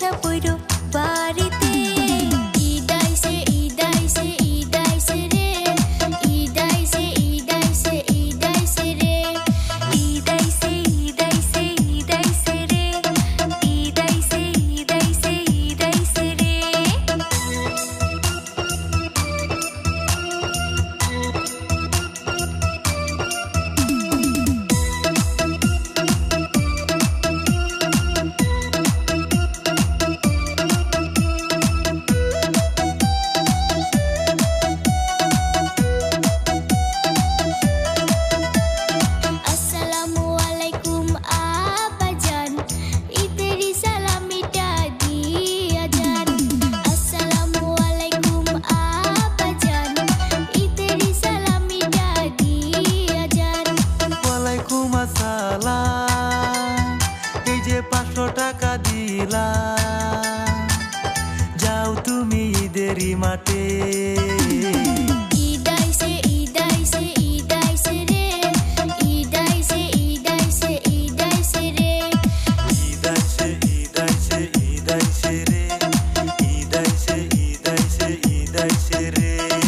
se fueron পাঁচশো টাকা দিলাম যাও তুমি ঈদেরই মাঠে। Dai seré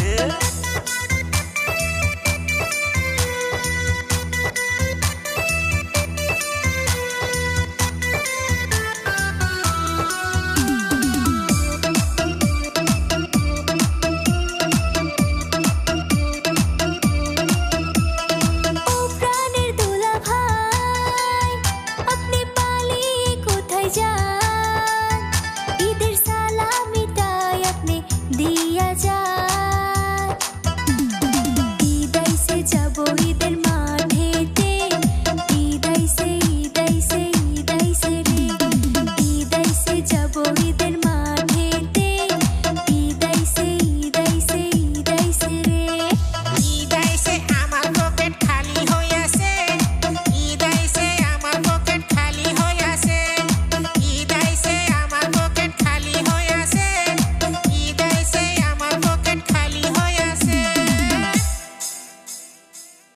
家。